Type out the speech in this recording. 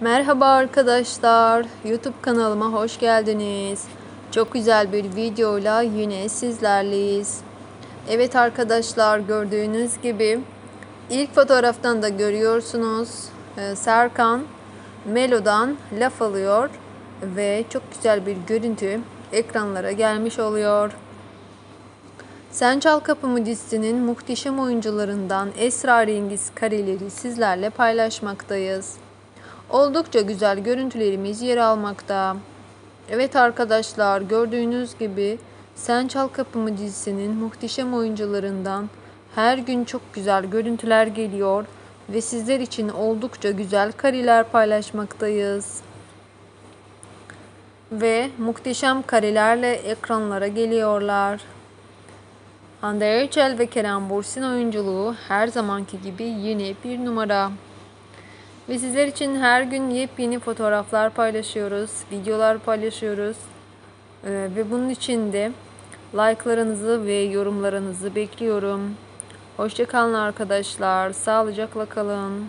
Merhaba arkadaşlar. YouTube kanalıma hoş geldiniz. Çok güzel bir videoyla yine sizlerleyiz. Evet arkadaşlar gördüğünüz gibi ilk fotoğraftan da görüyorsunuz. Ee, Serkan Melo'dan laf alıyor ve çok güzel bir görüntü ekranlara gelmiş oluyor. Sen Çal Kapımı dizisinin muhteşem oyuncularından esrarengiz kareleri sizlerle paylaşmaktayız. Oldukça güzel görüntülerimiz yer almakta. Evet arkadaşlar gördüğünüz gibi Sen Çal Kapımı dizisinin muhteşem oyuncularından her gün çok güzel görüntüler geliyor ve sizler için oldukça güzel kareler paylaşmaktayız. Ve muhteşem karelerle ekranlara geliyorlar. Hande Erçel ve Kerem Bürsin oyunculuğu her zamanki gibi yine bir numara. Ve sizler için her gün yepyeni fotoğraflar paylaşıyoruz, videolar paylaşıyoruz. Ee, ve bunun için de like'larınızı ve yorumlarınızı bekliyorum. Hoşçakalın arkadaşlar. Sağlıcakla kalın.